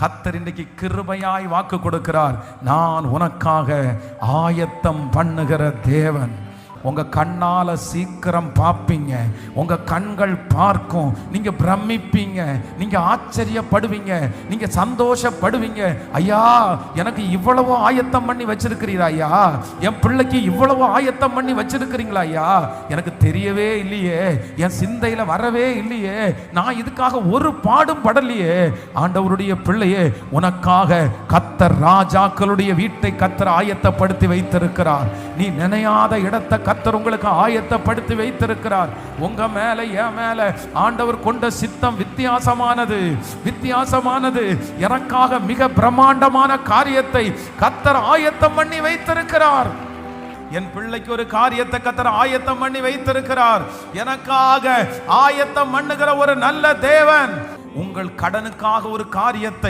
கத்தர் இன்னைக்கு கிருபையாய் வாக்கு கொடுக்கிறார். நான் உனக்காக ஆயத்தம் பண்ணுகிற தேவன். உங்க கண்ணால சீக்கிரம் பார்ப்பீங்க உங்க கண்கள் பார்க்கும். நீங்க பிரமிப்பீங்க. நீங்க ஆச்சரியப்படுவீங்க. நீங்க சந்தோஷப்படுவீங்க. ஐயா எனக்கு இவ்வளவு ஆயத்தம் பண்ணி வச்சிருக்கிறீரா ஐயா? என் பிள்ளைக்கு இவ்வளவு ஆயத்தம் பண்ணி வச்சிருக்கிறீங்களா ஐயா? எனக்கு தெரியவே இல்லையே. என் சிந்தையில வரவே இல்லையே. நான் இதுக்காக ஒரு பாடும் படலையே. ஆண்டவருடைய பிள்ளையே உனக்காக கத்தர் ராஜாக்களுடைய வீட்டை கத்தர் ஆயத்தப்படுத்தி வைத்திருக்கிறார். நீ நினையாத இடத்தை கத்தர் உங்களுக்கு ஆயத்தப்படுத்தி வைத்திருக்கிறார். உங்க மேல என் மேல ஆண்டவர் கொண்ட சித்தம் வித்தியாசமானது வித்தியாசமானது. எனக்காக மிக பிரம்மாண்டமான காரியத்தை கத்தர் ஆயத்தம் பண்ணி வைத்திருக்கிறார். என் பிள்ளைக்கு ஒரு காரியத்தை கத்தர் ஆயத்தம் பண்ணி வைத்திருக்கிறார். எனக்காக ஆயத்தம் பண்ணுகிற ஒரு நல்ல தேவன். உங்கள் கடனுக்காக ஒரு காரியத்தை